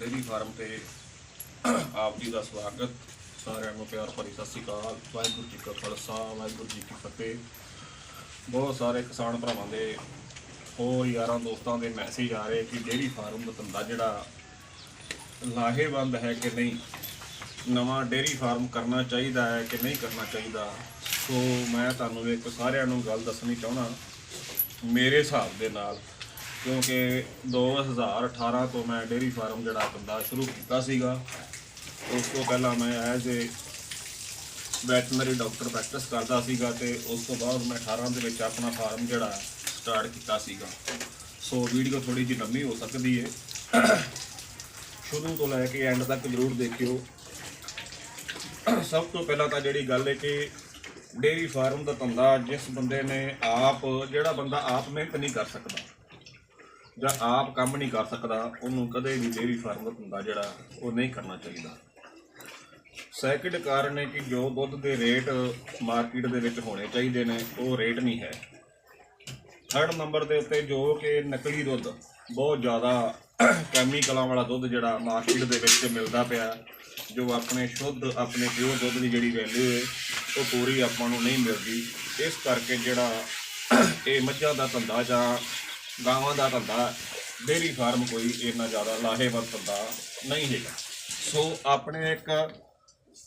Dairy farm ਤੇ ਆਪ ਜੀ ਦਾ ਸਵਾਗਤ। ਸਾਰਿਆਂ ਨੂੰ ਪਿਆਰ ਭਰੀ ਸਤਿ ਸ੍ਰੀ ਅਕਾਲ। ਵਾਹਿਗੁਰੂ ਜੀ ਕਾ ਖਾਲਸਾ, ਵਾਹਿਗੁਰੂ ਜੀ ਕੀ ਫਤਿਹ। ਬਹੁਤ ਸਾਰੇ ਕਿਸਾਨ ਭਰਾਵਾਂ ਦੇ ਹੋਰ ਯਾਰਾਂ ਦੋਸਤਾਂ ਦੇ ਮੈਸੇਜ ਆ ਰਹੇ ਕਿ ਡੇਰੀ ਫਾਰਮ ਦਾ ਧੰਦਾ ਜਿਹੜਾ ਲਾਹੇਵੰਦ ਹੈ ਕਿ ਨਹੀਂ, ਨਵਾਂ ਡੇਰੀ ਫਾਰਮ ਕਰਨਾ ਚਾਹੀਦਾ ਹੈ ਕਿ ਨਹੀਂ ਕਰਨਾ ਚਾਹੀਦਾ, ਸੋ ਮੈਂ ਤੁਹਾਨੂੰ ਇੱਕ ਸਾਰਿਆਂ ਨੂੰ ਗੱਲ ਦੱਸਣੀ ਚਾਹਣਾ ਮੇਰੇ ਹਿਸਾਬ ਦੇ ਨਾਲ ਕਿਉਂਕਿ 2018 ਤੋਂ ਮੈਂ ਡੇਰੀ ਫਾਰਮ ਜਿਹੜਾ ਧੰਦਾ ਸ਼ੁਰੂ ਕੀਤਾ ਸੀਗਾ, ਉਸ ਤੋਂ ਪਹਿਲਾਂ ਮੈਂ as a veterinary doctor practice ਕਰਦਾ ਸੀਗਾ ਤੇ ਉਸ ਤੋਂ ਬਾਅਦ ਮੈਂ 18 ਦੇ ਵਿੱਚ ਆਪਣਾ ਫਾਰਮ ਜਿਹੜਾ ਸਟਾਰਟ ਕੀਤਾ ਸੀਗਾ। ਸੋ ਵੀਡੀਓ ਥੋੜੀ ਜਿਹੀ ਲੰਮੀ ਹੋ ਸਕਦੀ ਹੈ ਸ਼ੁਰੂ ਤੋਂ ਲੈ ਕੇ ਐਂਡ ਤੱਕ ਜ਼ਰੂਰ ਦੇਖਿਓ। ਸਭ ਤੋਂ ਪਹਿਲਾਂ ਤਾਂ ਜਿਹੜੀ ਗੱਲ ਹੈ ਕਿ ਡੇਰੀ ਫਾਰਮ ਦਾ ਧੰਦਾ ਜਿਸ ਬੰਦੇ ਨੇ ਆਪ, ਜਿਹੜਾ ਬੰਦਾ ਆਪ ਮਿਹਨਤ ਨਹੀਂ ਕਰ ਸਕਦਾ ਜਾਂ ਆਪ ਕੰਮ ਨਹੀਂ ਕਰ ਸਕਦਾ, ਉਹਨੂੰ ਕਦੇ ਵੀ ਡੇਰੀ ਫਾਰਮ ਦਾ ਧੰਦਾ ਜਿਹੜਾ ਉਹ ਨਹੀਂ ਕਰਨਾ ਚਾਹੀਦਾ। ਸੈਕਿੰਡ ਕਾਰਨ ਹੈ ਕਿ ਜੋ ਦੁੱਧ ਦੇ ਰੇਟ ਮਾਰਕੀਟ ਦੇ ਵਿੱਚ ਹੋਣੇ ਚਾਹੀਦੇ ਨੇ, ਉਹ ਰੇਟ ਨਹੀਂ ਹੈ। ਥਰਡ ਨੰਬਰ ਦੇ ਉੱਤੇ ਜੋ ਕਿ ਨਕਲੀ ਦੁੱਧ, ਬਹੁਤ ਜ਼ਿਆਦਾ ਕੈਮੀਕਲਾਂ ਵਾਲਾ ਦੁੱਧ ਜਿਹੜਾ ਮਾਰਕੀਟ ਦੇ ਵਿੱਚ ਮਿਲਦਾ ਪਿਆ, ਜੋ ਆਪਣੇ ਸ਼ੁੱਧ, ਆਪਣੇ ਪਿਓਰ ਦੁੱਧ ਦੀ ਜਿਹੜੀ ਵੈਲਿਊ ਹੈ ਉਹ ਪੂਰੀ ਆਪਾਂ ਨੂੰ ਨਹੀਂ ਮਿਲਦੀ। ਇਸ ਕਰਕੇ ਜਿਹੜਾ ਇਹ ਮੱਝਾਂ ਦਾ ਧੰਦਾ ਜਾਂ ਗਾਵਾਂ ਦਾ ਧੰਦਾ ਡੇਰੀ ਫਾਰਮ ਕੋਈ ਇੰਨਾ ਜ਼ਿਆਦਾ ਲਾਹੇਵੰਦ ਧੰਦਾ ਨਹੀਂ ਹੈਗਾ। ਸੋ ਆਪਣੇ ਇੱਕ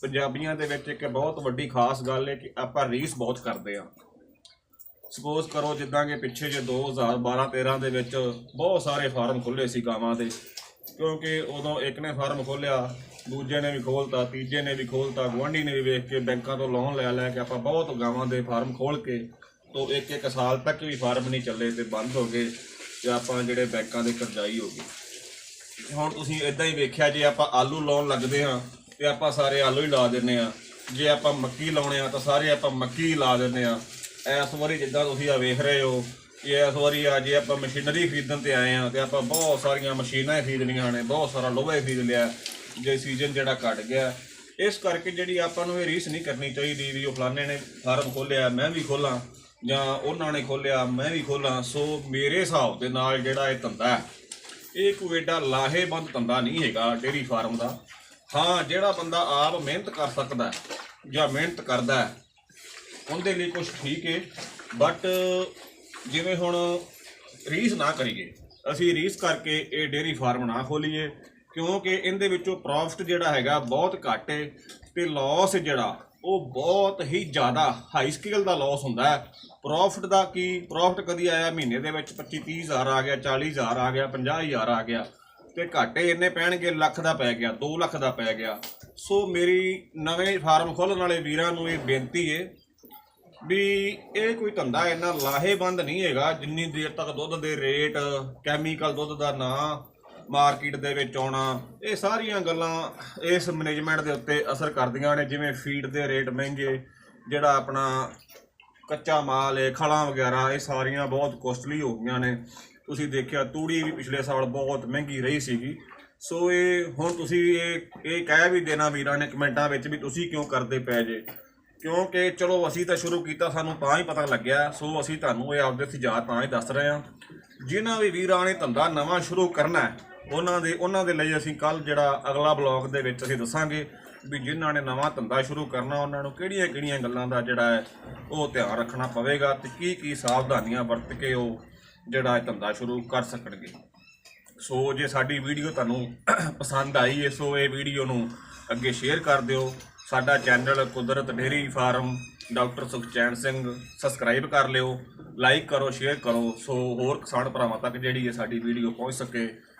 ਪੰਜਾਬੀਆਂ ਦੇ ਵਿੱਚ ਇੱਕ ਬਹੁਤ ਵੱਡੀ ਖਾਸ ਗੱਲ ਹੈ ਕਿ ਆਪਾਂ ਰੀਸ ਬਹੁਤ ਕਰਦੇ ਆ ਸਪੋਜ਼ ਕਰੋ ਜਿੱਦਾਂ ਕਿ ਪਿੱਛੇ ਜੇ 2012 13 ਦੇ ਵਿੱਚ ਬਹੁਤ ਸਾਰੇ ਫਾਰਮ ਖੁੱਲੇ ਸੀ ਗਾਵਾਂ ਦੇ, ਕਿਉਂਕਿ ਉਦੋਂ ਇੱਕ ਨੇ ਫਾਰਮ ਖੋਲਿਆ ਦੂਜੇ ਨੇ ਵੀ ਖੋਲਤਾ ਤੀਜੇ ਨੇ ਵੀ ਖੋਲਤਾ ਗੁਆਂਢੀ ਨੇ ਵੀ ਵੇਖ ਕੇ ਬੈਂਕਾਂ ਤੋਂ ਲੋਨ ਲੈ ਲੈ ਕੇ ਆਪਾਂ ਬਹੁਤ ਗਾਵਾਂ ਦੇ ਫਾਰਮ ਖੋਲ ਕੇ ਤੋਂ ਇੱਕ ਇੱਕ ਸਾਲ ਤੱਕ ਵੀ ਫਾਰਮ ਨਹੀਂ ਚੱਲੇ ਤੇ ਬੰਦ ਹੋ ਗਏ ਤੇ ਆਪਾਂ ਜਿਹੜੇ ਬੈਂਕਾਂ ਦੇ ਕਰਜ਼ਾਈ ਹੋ ਗਏ। ਹੁਣ ਤੁਸੀਂ ਇਦਾਂ ਹੀ ਵੇਖਿਆ ਜੇ ਆਪਾਂ ਆਲੂ ਲਾਉਣ ਲੱਗਦੇ ਹਾਂ ਤੇ ਆਪਾਂ ਸਾਰੇ ਆਲੂ ਹੀ ਲਾ ਦਿੰਨੇ ਆ ਜੇ ਆਪਾਂ ਮੱਕੀ ਲਾਉਣੇ ਆ ਤਾਂ ਸਾਰੇ ਆਪਾਂ ਮੱਕੀ ਹੀ ਲਾ ਦਿੰਨੇ ਆ ਇਸ ਵਾਰੀ ਜਿੱਦਾਂ ਤੁਸੀਂ ਆ ਵੇਖ ਰਹੇ ਹੋ ਕਿ ਇਸ ਵਾਰੀ ਆ ਜੇ ਆਪਾਂ ਮਸ਼ੀਨਰੀ ਖਰੀਦਣ ਤੇ ਆਏ ਆ ਤੇ ਆਪਾਂ ਬਹੁਤ ਸਾਰੀਆਂ ਮਸ਼ੀਨਾਂ ਹੀ ਖਰੀਦਣੀਆਂ ਨੇ, ਬਹੁਤ ਸਾਰਾ ਲੋਹਾ ਖਰੀਦ ਲਿਆ, ਜੇ ਸੀਜ਼ਨ ਜਿਹੜਾ ਘਟ ਗਿਆ। ਇਸ ਕਰਕੇ ਜਿਹੜੀ ਆਪਾਂ ਨੂੰ ਇਹ ਰੀਸ ਨਹੀਂ ਕਰਨੀ ਚਾਹੀਦੀ ਵੀ ਉਹ ਫਲਾਣੇ ਨੇ ਫਾਰਮ ਖੋਲਿਆ ਮੈਂ ਵੀ ਖੋਲਾਂ ਜਾਂ ਉਹਨਾਂ ਨੇ ਖੋਲਿਆ ਮੈਂ ਵੀ ਖੋਲਾਂ ਸੋ ਮੇਰੇ ਹਿਸਾਬ ਦੇ ਨਾਲ ਜਿਹੜਾ ਇਹ ਧੰਦਾ ਹੈ, ਇਹ ਕੋਈ ਏਡਾ ਲਾਹੇਵੰਦ ਧੰਦਾ ਨਹੀਂ ਹੈਗਾ ਡੇਰੀ ਫਾਰਮ ਦਾ। ਹਾਂ, ਜਿਹੜਾ ਬੰਦਾ ਆਪ ਮਿਹਨਤ ਕਰ ਸਕਦਾ ਜਾਂ ਮਿਹਨਤ ਕਰਦਾ ਉਹਦੇ ਲਈ ਕੁਝ ਠੀਕ ਹੈ ਬਟ ਜਿਵੇਂ ਹੁਣ ਰੀਸ ਨਾ ਕਰੀਏ, ਅਸੀਂ ਰੀਸ ਕਰਕੇ ਇਹ ਡੇਰੀ ਫਾਰਮ ਨਾ ਖੋਲੀਏ, ਕਿਉਂਕਿ ਇਹਦੇ ਵਿੱਚੋਂ ਪ੍ਰੋਫਿਟ ਜਿਹੜਾ ਹੈਗਾ ਬਹੁਤ ਘੱਟ ਹੈ ਤੇ ਲਾਸ ਜਿਹੜਾ ਉਹ ਬਹੁਤ ਹੀ ਜ਼ਿਆਦਾ ਹਾਈ ਸਕੇਲ ਦਾ ਲਾਸ ਹੁੰਦਾ ਹੈ। ਪ੍ਰੋਫਿਟ ਦਾ ਕੀ? ਪ੍ਰੋਫਿਟ ਕਦੀ ਆਇਆ ਮਹੀਨੇ ਦੇ ਵਿੱਚ 25 30000 ਆ ਗਿਆ 40000 ਆ ਗਿਆ 50000 ਆ ਗਿਆ ਤੇ ਘਾਟੇ ਇੰਨੇ ਪੈਣਗੇ, ਲੱਖ ਦਾ ਪੈ ਗਿਆ 2 ਲੱਖ ਦਾ ਪੈ ਗਿਆ। ਸੋ ਮੇਰੀ ਨਵੇਂ ਫਾਰਮ ਖੋਲਣ ਵਾਲੇ ਵੀਰਾਂ ਨੂੰ ਇਹ ਬੇਨਤੀ ਹੈ ਵੀ ਇਹ ਕੋਈ ਧੰਦਾ ਇੰਨਾ ਲਾਹੇਵੰਦ ਨਹੀਂ ਹੈਗਾ, ਜਿੰਨੀ ਦੇਰ ਤੱਕ ਦੁੱਧ ਦੇ ਰੇਟ ਕੈਮੀਕਲ ਦੁੱਧ ਦਾ ਨਾਂ ਮਾਰਕੀਟ ਦੇ ਵਿੱਚ ਆਉਣਾ, ਇਹ ਸਾਰੀਆਂ ਗੱਲਾਂ ਇਸ ਮੈਨੇਜਮੈਂਟ ਦੇ ਉੱਤੇ ਅਸਰ ਕਰਦੀਆਂ ਨੇ, ਜਿਵੇਂ ਫੀਡ ਦੇ ਰੇਟ ਮਹਿੰਗੇ, ਜਿਹੜਾ ਆਪਣਾ ਕੱਚਾ ਮਾਲ ਹੈ, ਖਲਾਂ ਵਗੈਰਾ, ਇਹ ਸਾਰੀਆਂ ਬਹੁਤ ਕੋਸਟਲੀ ਹੋ ਗਈਆਂ ਨੇ। ਤੁਸੀਂ ਦੇਖਿਆ, ਤੂੜੀ ਵੀ ਪਿਛਲੇ ਸਾਲ ਬਹੁਤ ਮਹਿੰਗੀ ਰਹੀ ਸੀਗੀ। ਸੋ ਇਹ, ਹੁਣ ਤੁਸੀਂ ਇਹ ਇਹ ਕਹਿ ਵੀ ਦੇਣਾ ਵੀਰਾਂ ਨੇ ਕਮੈਂਟਾਂ ਵਿੱਚ ਵੀ ਤੁਸੀਂ ਕਿਉਂ ਕਰਦੇ ਪਏ ਜੇ? ਕਿਉਂਕਿ ਚਲੋ ਅਸੀਂ ਤਾਂ ਸ਼ੁਰੂ ਕੀਤਾ, ਸਾਨੂੰ ਤਾਂ ਹੀ ਪਤਾ ਲੱਗਿਆ। ਸੋ ਅਸੀਂ ਤੁਹਾਨੂੰ ਇਹ ਆਪਦੇ ਸੁਝਾਅ ਤਾਂ ਹੀ ਦੱਸ ਰਹੇ ਹਾਂ। ਜਿਨ੍ਹਾਂ ਵੀ ਵੀਰਾਂ ਨੇ ਧੰਦਾ ਨਵਾਂ ਸ਼ੁਰੂ ਕਰਨਾ ਹੈ ਉਹਨਾਂ ਦੇ ਉਹਨਾਂ ਦੇ ਲਈ ਅਸੀਂ ਕੱਲ ਜਿਹੜਾ ਅਗਲਾ ਬਲੌਗ ਦੇ ਵਿੱਚ ਅਸੀਂ ਦੱਸਾਂਗੇ ਵੀ ਜਿਨ੍ਹਾਂ ਨੇ ਨਵਾਂ ਧੰਦਾ ਸ਼ੁਰੂ ਕਰਨਾ, ਉਹਨਾਂ ਨੂੰ ਕਿਹੜੀਆਂ-ਕਿਹੜੀਆਂ ਗੱਲਾਂ ਦਾ ਜਿਹੜਾ ਹੈ ਉਹ ਧਿਆਨ ਰੱਖਣਾ ਪਵੇਗਾ ਤੇ ਕੀ ਕੀ ਸਾਵਧਾਨੀਆਂ ਵਰਤ ਕੇ ਉਹ ਜਿਹੜਾ ਇਹ ਧੰਦਾ ਸ਼ੁਰੂ ਕਰ ਸਕਣਗੇ। ਸੋ ਜੇ ਸਾਡੀ ਵੀਡੀਓ ਤੁਹਾਨੂੰ ਪਸੰਦ ਆਈ ਹੈ, ਸੋ ਇਹ ਵੀਡੀਓ ਨੂੰ ਅੱਗੇ ਸ਼ੇਅਰ ਕਰ ਦਿਓ। ਸਾਡਾ channel Kudrat dairy farm doctor Sukhchain Singh subscribe ਕਰ ਲਿਓ, ਲਾਈਕ ਕਰੋ, ਸ਼ੇਅਰ ਕਰੋ, ਸੋ ਹੋਰ ਕਿਸਾਨ ਭਰਾਵਾਂ ਤੱਕ ਜਿਹੜੀ ਹੈ ਸਾਡੀ ਵੀਡੀਓ ਪਹੁੰਚ ਸਕੇ